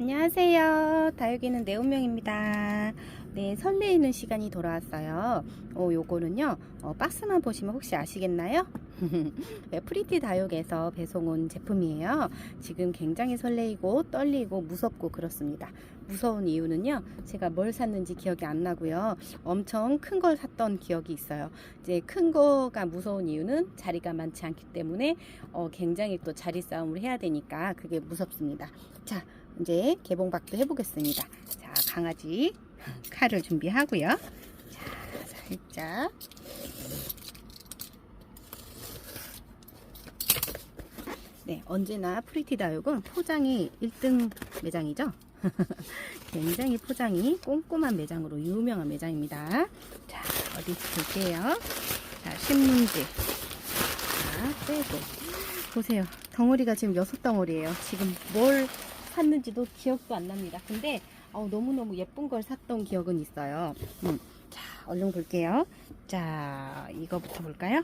안녕하세요. 다육이는 내운명입니다. 네, 설레이는 시간이 돌아왔어요. 어, 요거는요, 어, 박스만 보시면 혹시 아시겠나요? 네, 프리티 다육에서 배송 온 제품이에요. 지금 굉장히 설레이고 떨리고 무섭고 그렇습니다. 무서운 이유는요, 제가 뭘 샀는지 기억이 안 나고요. 엄청 큰 걸 샀던 기억이 있어요. 이제 큰 거가 무서운 이유는 자리가 많지 않기 때문에 어, 굉장히 또 자리 싸움을 해야 되니까 그게 무섭습니다. 자, 이제 개봉박도 해보겠습니다. 자, 강아지 칼을 준비하고요. 자, 살짝. 네, 언제나 프리티 다육은 포장이 1등 매장이죠. 굉장히 포장이 꼼꼼한 매장으로 유명한 매장입니다. 자, 어디 볼게요. 자, 신문지. 자, 빼고. 보세요. 덩어리가 지금 여섯 덩어리예요. 지금 뭘 샀는지도 기억도 안 납니다. 근데 어, 너무너무 예쁜 걸 샀던 기억은 있어요. 음. 자, 얼른 볼게요. 자, 이거부터 볼까요?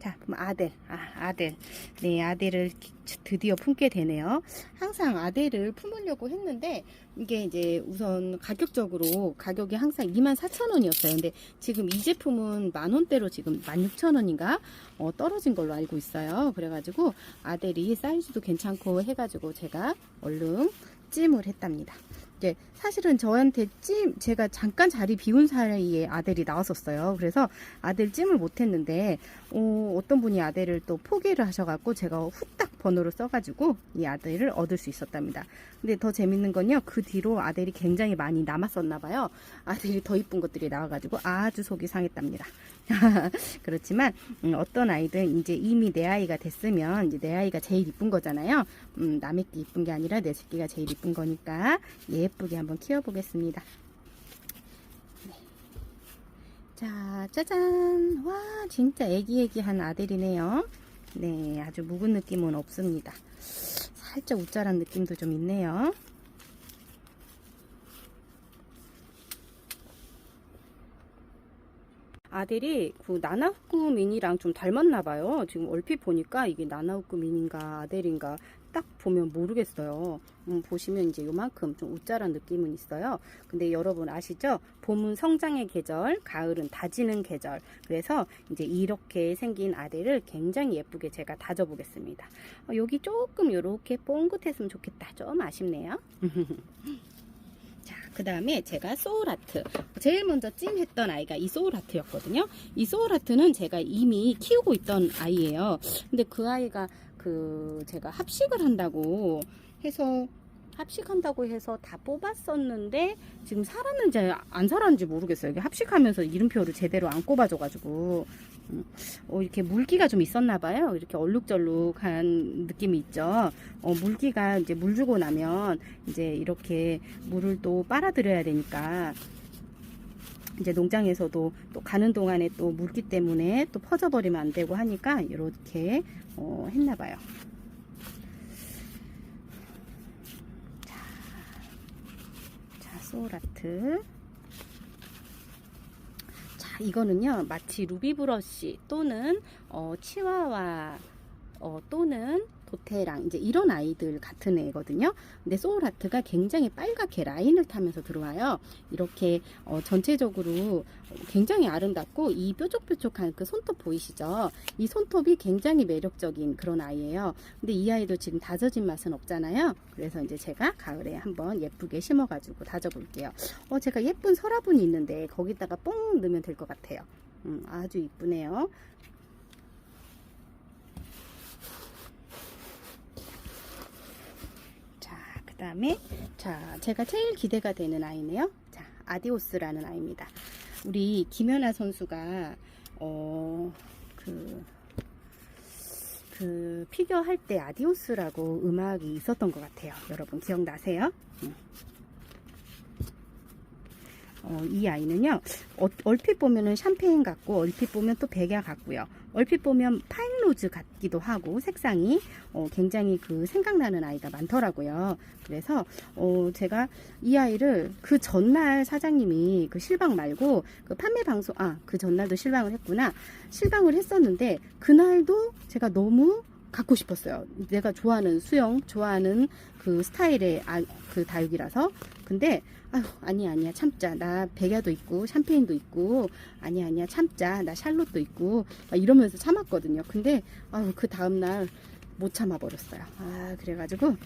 자, 그럼 아들. 아, 아들. 네, 아들을 기- 드디어 품게 되네요. 항상 아들을 품으려고 했는데, 이게 이제 우선 가격적으로 가격이 항상 24,000원이었어요. 근데 지금 이 제품은 만원대로 지금 16,000원인가? 어, 떨어진 걸로 알고 있어요. 그래가지고 아들이 사이즈도 괜찮고 해가지고 제가 얼른 찜을 했답니다. 이제 사실은 저한테 찜 제가 잠깐 자리 비운 사이에 아들이 나왔었어요. 그래서 아들 찜을 못했는데 어, 어떤 분이 아들을 또 포기를 하셔갖고 제가 후딱 번호를 써가지고 이 아들을 얻을 수 있었답니다. 근데 더 재밌는 건요 그 뒤로 아들이 굉장히 많이 남았었나 봐요. 아들이 더 이쁜 것들이 나와가지고 아주 속이 상했답니다. 그렇지만 음, 어떤 아이든 이제 이미 내 아이가 됐으면 이제 내 아이가 제일 이쁜 거잖아요. 음, 남의 게 이쁜 게 아니라 내 새끼가 제일 이쁜 거니까 예쁘게 한번 키워보겠습니다. 네. 자, 짜잔! 와, 진짜 애기애기한 아들이네요. 네, 아주 묵은 느낌은 없습니다. 살짝 우짜란 느낌도 좀 있네요. 아들이 그 나나후쿠 미니랑 좀 닮았나 봐요. 지금 얼핏 보니까 이게 나나후쿠 미니인가 아델인가 딱 보면 모르겠어요. 음, 보시면 이제 요만큼 좀 우짜란 느낌은 있어요. 근데 여러분 아시죠? 봄은 성장의 계절, 가을은 다지는 계절. 그래서 이제 이렇게 생긴 아델을 굉장히 예쁘게 제가 다져보겠습니다. 어, 여기 조금 이렇게 뽕긋했으면 좋겠다. 좀 아쉽네요. 자, 그 다음에 제가 소울아트. 제일 먼저 찜했던 아이가 이 소울아트였거든요. 이 소울아트는 제가 이미 키우고 있던 아이예요. 근데 그 아이가 그 제가 합식을 한다고 해서 합식한다고 해서 다 뽑았었는데 지금 살았는지 안 살았는지 모르겠어요. 이게 합식하면서 이름표를 제대로 안 꼽아줘가지고 음, 어, 이렇게 물기가 좀 있었나 봐요. 이렇게 얼룩절룩한 느낌이 있죠. 어, 물기가 이제 물 주고 나면 이제 이렇게 물을 또 빨아들여야 되니까 이제 농장에서도 또 가는 동안에 또 물기 때문에 또 퍼져버리면 안 되고 하니까 이렇게 어, 했나 봐요. 자, 자 소라트. 자, 이거는요, 마치 루비 브러쉬 또는 어, 치와와 어, 또는 도테랑 이제 이런 아이들 같은 애거든요. 근데 소울아트가 굉장히 빨갛게 라인을 타면서 들어와요. 이렇게 어, 전체적으로 굉장히 아름답고 이 뾰족뾰족한 그 손톱 보이시죠? 이 손톱이 굉장히 매력적인 그런 아이예요. 근데 이 아이도 지금 다져진 맛은 없잖아요. 그래서 이제 제가 가을에 한번 예쁘게 심어가지고 다져볼게요. 어, 제가 예쁜 서라분이 있는데 거기다가 뽕 넣으면 될 것 같아요. 음, 아주 이쁘네요. 자, 그 다음에, 자, 제가 제일 기대가 되는 아이네요. 자, 아디오스라는 아이입니다. 우리 김연아 선수가, 어, 그, 그, 피겨 할 때 아디오스라고 음악이 있었던 것 같아요. 여러분 기억나세요? 음. 어, 이 아이는요, 어, 얼핏 보면은 샴페인 같고, 얼핏 보면 또 백야 같고요. 얼핏 보면 파인로즈 같기도 하고, 색상이, 어, 굉장히 그 생각나는 아이가 많더라고요. 그래서, 어, 제가 이 아이를 그 전날 사장님이 그 실방 말고, 그 판매 방송, 아, 그 전날도 실방을 했구나. 실방을 했었는데, 그날도 제가 너무 갖고 싶었어요. 내가 좋아하는 수영, 좋아하는 그 스타일의 아, 그 다육이라서. 근데 아유 아니 아니야 참자. 나 백야도 있고 샴페인도 있고 아니 아니야 참자. 나 샬롯도 있고 막 이러면서 참았거든요. 근데 아유 그 다음 날 못 참아 버렸어요. 아 그래가지고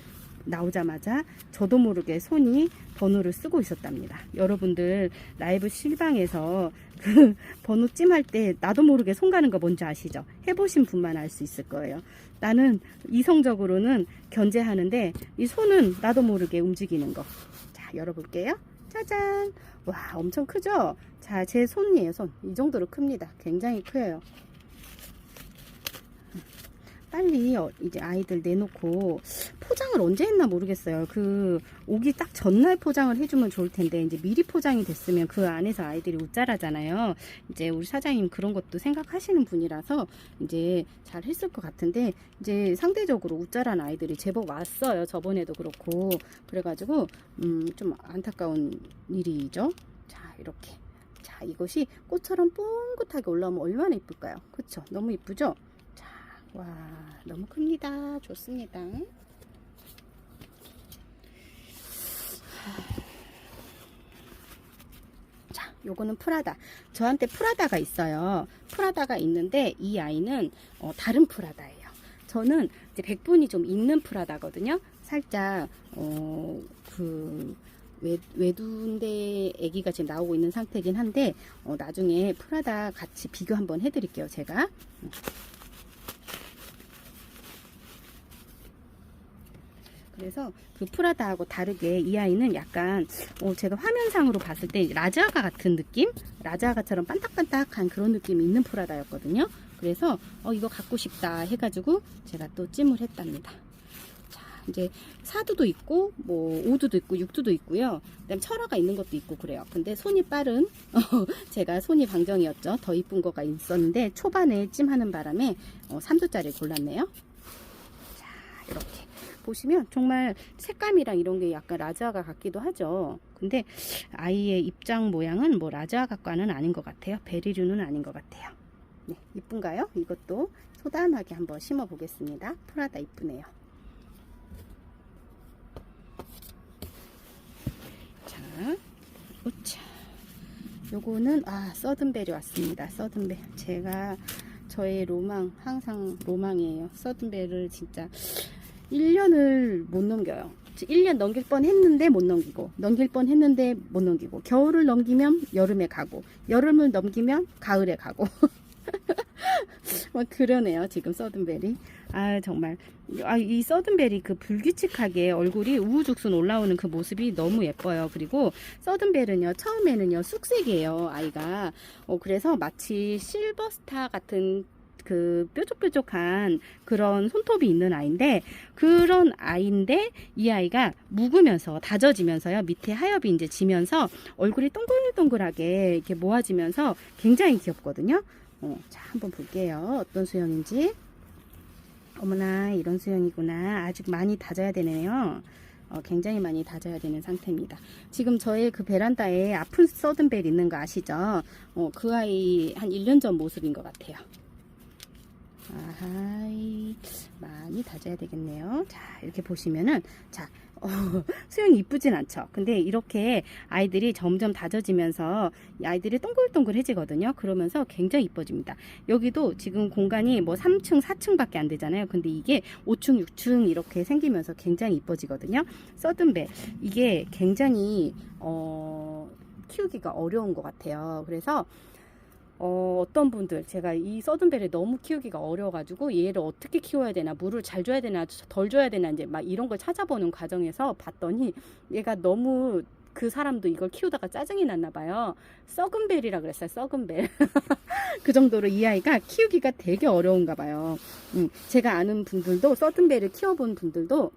나오자마자 저도 모르게 손이 번호를 쓰고 있었답니다. 여러분들 라이브 실방에서 그 번호 찜할 때 나도 모르게 손 가는 거 뭔지 아시죠? 해보신 분만 알 수 있을 거예요. 나는 이성적으로는 견제하는데 이 손은 나도 모르게 움직이는 거. 자, 열어볼게요. 짜잔. 와, 엄청 크죠? 자, 제 손이에요, 손. 이 정도로 큽니다. 굉장히 커요. 빨리 어, 이제 아이들 내놓고 포장을 언제 했나 모르겠어요. 그 오기 딱 전날 포장을 해주면 좋을 텐데 이제 미리 포장이 됐으면 그 안에서 아이들이 웃자라잖아요. 이제 우리 사장님 그런 것도 생각하시는 분이라서 이제 잘 했을 것 같은데 이제 상대적으로 웃자란 아이들이 제법 왔어요. 저번에도 그렇고 그래가지고 음, 좀 안타까운 일이죠. 자 이렇게 자 이것이 꽃처럼 뽕긋하게 올라오면 얼마나 이쁠까요? 그쵸? 너무 이쁘죠? 자, 와 너무 큽니다. 좋습니다. 자, 요거는 프라다. 저한테 프라다가 있어요. 프라다가 있는데 이 아이는 어, 다른 프라다예요. 저는 이제 백분이 좀 있는 프라다거든요. 살짝 어, 그 외, 외두인데 아기가 지금 나오고 있는 상태긴 한데 어, 나중에 프라다 같이 비교 한번 해드릴게요. 제가. 그래서 그 프라다하고 다르게 이 아이는 약간 어, 제가 화면상으로 봤을 때 라자가 같은 느낌? 라자가처럼 반딱반딱한 그런 느낌이 있는 프라다였거든요. 그래서 어, 이거 갖고 싶다 해가지고 제가 또 찜을 했답니다. 자, 이제 사두도 있고 뭐 오두도 있고 육두도 있고요. 그다음 철화가 있는 것도 있고 그래요. 근데 손이 빠른 어, 제가 손이 방정이었죠. 더 이쁜 거가 있었는데 초반에 찜하는 바람에 어, 3두짜리 골랐네요. 자, 이렇게 보시면 정말 색감이랑 이런 게 약간 라자가 같기도 하죠. 근데 아이의 입장 모양은 뭐 라자가과는 아닌 것 같아요. 베리류는 아닌 것 같아요. 네, 이쁜가요? 이것도 소단하게 한번 심어 보겠습니다. 프라다 이쁘네요. 자, 오차. 요거는 아 서든벨이 왔습니다. 서든벨. 제가 저의 로망 항상 로망이에요. 서든벨을 진짜 1년을 못 넘겨요. 1년 넘길 뻔 했는데 못 넘기고, 넘길 뻔 했는데 못 넘기고, 겨울을 넘기면 여름에 가고, 여름을 넘기면 가을에 가고. 뭐 그러네요, 지금 서든벨이. 아, 정말. 아, 이 서든벨이 그 불규칙하게 얼굴이 우후죽순 올라오는 그 모습이 너무 예뻐요. 그리고 서든벨은요, 처음에는요, 쑥색이에요, 아이가. 어, 그래서 마치 실버스타 같은 그 뾰족뾰족한 그런 손톱이 있는 아이인데 그런 아이인데 이 아이가 묵으면서 다져지면서요 밑에 하엽이 이제 지면서 얼굴이 동글동글하게 이렇게 모아지면서 굉장히 귀엽거든요. 어, 자 한번 볼게요. 어떤 수영인지. 어머나 이런 수영이구나. 아직 많이 다져야 되네요. 어, 굉장히 많이 다져야 되는 상태입니다. 지금 저의 그 베란다에 아픈 서든벨 있는 거 아시죠? 어, 그 아이 한 1년 전 모습인 것 같아요. 아하이. 많이 다져야 되겠네요. 자 이렇게 보시면은 자 어, 수영이 이쁘진 않죠. 근데 이렇게 아이들이 점점 다져지면서 이 아이들이 동글동글해지거든요. 그러면서 굉장히 이뻐집니다. 여기도 지금 공간이 뭐 3층 4층 밖에 안 되잖아요. 근데 이게 5층 6층 이렇게 생기면서 굉장히 이뻐지거든요. 서든벨 이게 굉장히 어, 키우기가 어려운 것 같아요. 그래서 어, 어떤 분들 제가 이 서든벨을 너무 키우기가 어려워가지고 얘를 어떻게 키워야 되나 물을 잘 줘야 되나 덜 줘야 되나 이제 막 이런 걸 찾아보는 과정에서 봤더니 얘가 너무 그 사람도 이걸 키우다가 짜증이 났나 봐요. 썩은 벨이라 그랬어요. 썩은 벨. 그 정도로 이 아이가 키우기가 되게 어려운가 봐요. 음, 제가 아는 분들도 서든 벨을 키워본 분들도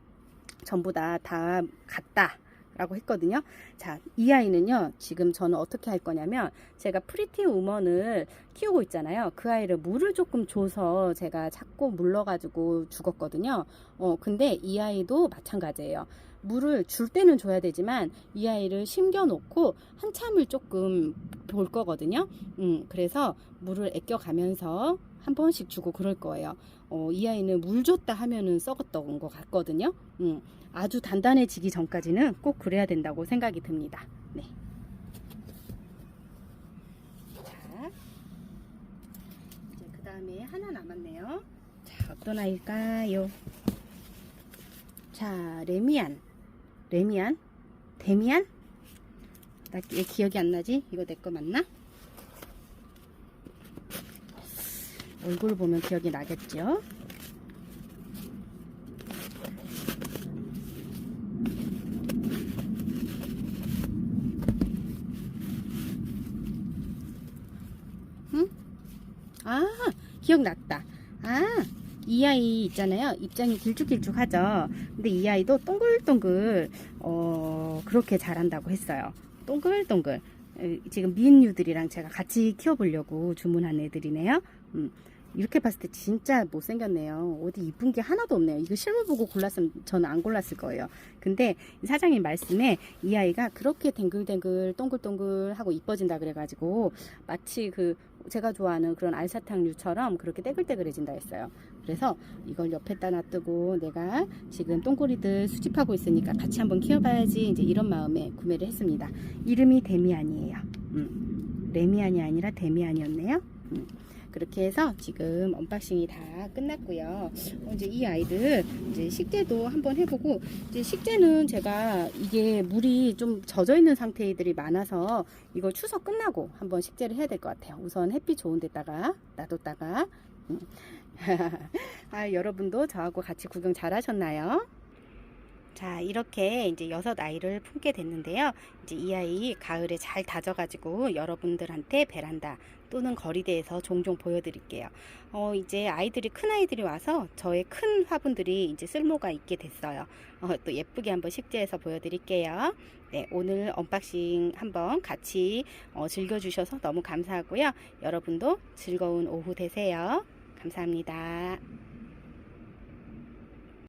전부 다다 같다. 라고 했거든요. 자, 이 아이는요, 지금 저는 어떻게 할 거냐면, 제가 프리티 우먼을 키우고 있잖아요. 그 아이를 물을 조금 줘서 제가 자꾸 물러가지고 죽었거든요. 어, 근데 이 아이도 마찬가지예요. 물을 줄 때는 줘야 되지만, 이 아이를 심겨놓고 한참을 조금 볼 거거든요. 음, 그래서 물을 아껴가면서 한 번씩 주고 그럴 거예요. 어, 이 아이는 물 줬다 하면은 썩었던 것 같거든요. 음, 아주 단단해지기 전까지는 꼭 그래야 된다고 생각이 듭니다. 네. 자, 이제 그 다음에 하나 남았네요. 자, 어떤 아이일까요? 자, 레미안. 레미안? 데미안? 나 얘 기억이 안 나지? 이거 내 거 맞나? 얼굴 보면 기억이 나겠죠? 응? 아, 기억났다. 아, 이 아이 있잖아요. 입장이 길쭉길쭉하죠. 근데 이 아이도 동글동글, 어, 그렇게 자란다고 했어요. 동글동글. 에, 지금 미인류들이랑 제가 같이 키워보려고 주문한 애들이네요. 음, 이렇게 봤을 때 진짜 못생겼네요. 어디 이쁜 게 하나도 없네요. 이거 실물 보고 골랐으면 저는 안 골랐을 거예요. 근데 사장님 말씀에 이 아이가 그렇게 댕글댕글 동글동글 하고 이뻐진다 그래가지고 마치 그 제가 좋아하는 그런 알사탕류처럼 그렇게 떼글떼글해진다 했어요. 그래서 이걸 옆에다 놔두고 내가 지금 똥꼬리들 수집하고 있으니까 같이 한번 키워봐야지 이제 이런 마음에 구매를 했습니다. 이름이 데미안이에요. 음, 레미안이 아니라 데미안이었네요. 음. 그렇게 해서 지금 언박싱이 다 끝났고요. 어, 이제 이 아이들 이제 식재도 한번 해보고 이제 식재는 제가 이게 물이 좀 젖어 있는 상태들이 많아서 이걸 추석 끝나고 한번 식재를 해야 될 것 같아요. 우선 햇빛 좋은 데다가 놔뒀다가 음. 아, 여러분도 저하고 같이 구경 잘 하셨나요? 자, 이렇게 이제 여섯 아이를 품게 됐는데요. 이제 이 아이 가을에 잘 다져가지고 여러분들한테 베란다 또는 거리대에서 종종 보여드릴게요. 어, 이제 아이들이 큰 아이들이 와서 저의 큰 화분들이 이제 쓸모가 있게 됐어요. 어, 또 예쁘게 한번 식재해서 보여드릴게요. 네, 오늘 언박싱 한번 같이 어, 즐겨주셔서 너무 감사하고요. 여러분도 즐거운 오후 되세요. 감사합니다.